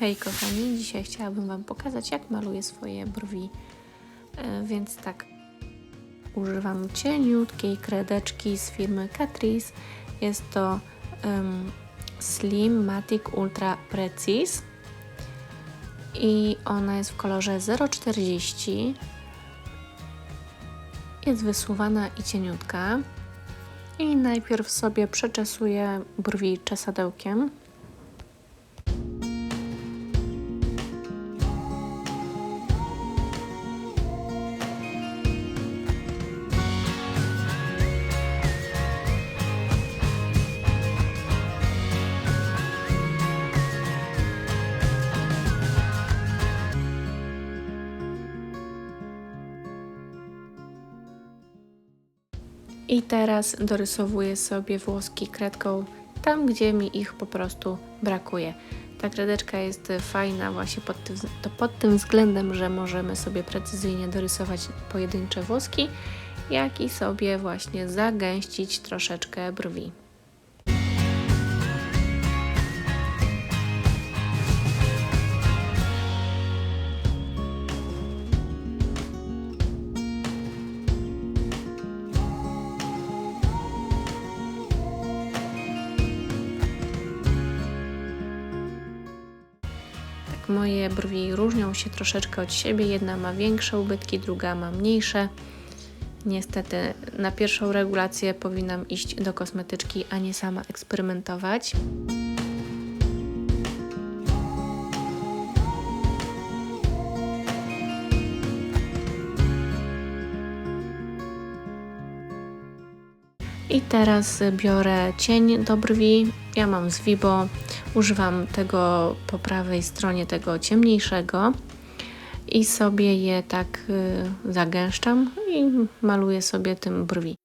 Hej kochani, dzisiaj chciałabym Wam pokazać jak maluję swoje brwi. E, Więc tak, używam cieniutkiej kredeczki z firmy Catrice. Jest to em, Slim Matic Ultra Precise i ona jest w kolorze 040. Jest wysuwana i cieniutka. I najpierw sobie przeczesuję brwi czesadełkiem. I teraz dorysowuję sobie włoski kredką tam, gdzie mi ich po prostu brakuje. Ta kredeczka jest fajna właśnie pod tym, to pod tym względem, że możemy sobie precyzyjnie dorysować pojedyncze włoski, jak i sobie właśnie zagęścić troszeczkę brwi. Moje brwi różnią się troszeczkę od siebie. Jedna ma większe ubytki, druga ma mniejsze. Niestety na pierwszą regulację powinnam iść do kosmetyczki, a nie sama eksperymentować. I teraz biorę cień do brwi. Ja mam z Vibo. Używam tego po prawej stronie, tego ciemniejszego. I sobie je tak y, zagęszczam i maluję sobie tym brwi.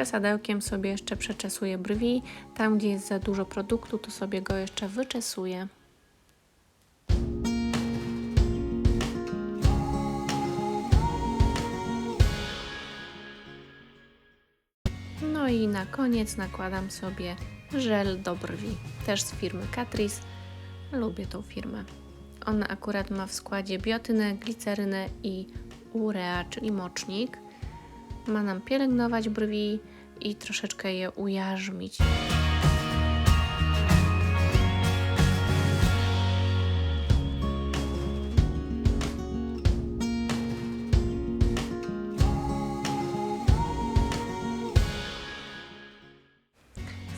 Czesadełkiem sobie jeszcze przeczesuję brwi. Tam, gdzie jest za dużo produktu, to sobie go jeszcze wyczesuję. No i na koniec nakładam sobie żel do brwi, też z firmy Catrice. Lubię tą firmę. Ona akurat ma w składzie biotynę, glicerynę i urea, czyli mocznik. Ma nam pielęgnować brwi i troszeczkę je ujarzmić.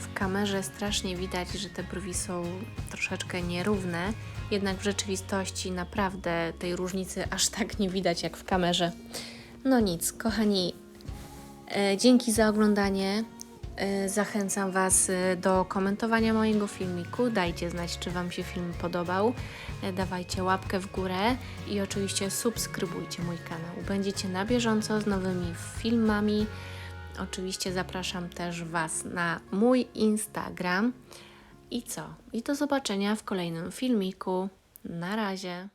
W kamerze strasznie widać, że te brwi są troszeczkę nierówne, jednak w rzeczywistości naprawdę tej różnicy aż tak nie widać jak w kamerze. No nic, kochani, dzięki za oglądanie. E, Zachęcam Was e, do komentowania mojego filmiku. Dajcie znać, czy Wam się film podobał. E, Dawajcie łapkę w górę i oczywiście subskrybujcie mój kanał. Będziecie na bieżąco z nowymi filmami. Oczywiście zapraszam też Was na mój Instagram. I co? I do zobaczenia w kolejnym filmiku. Na razie.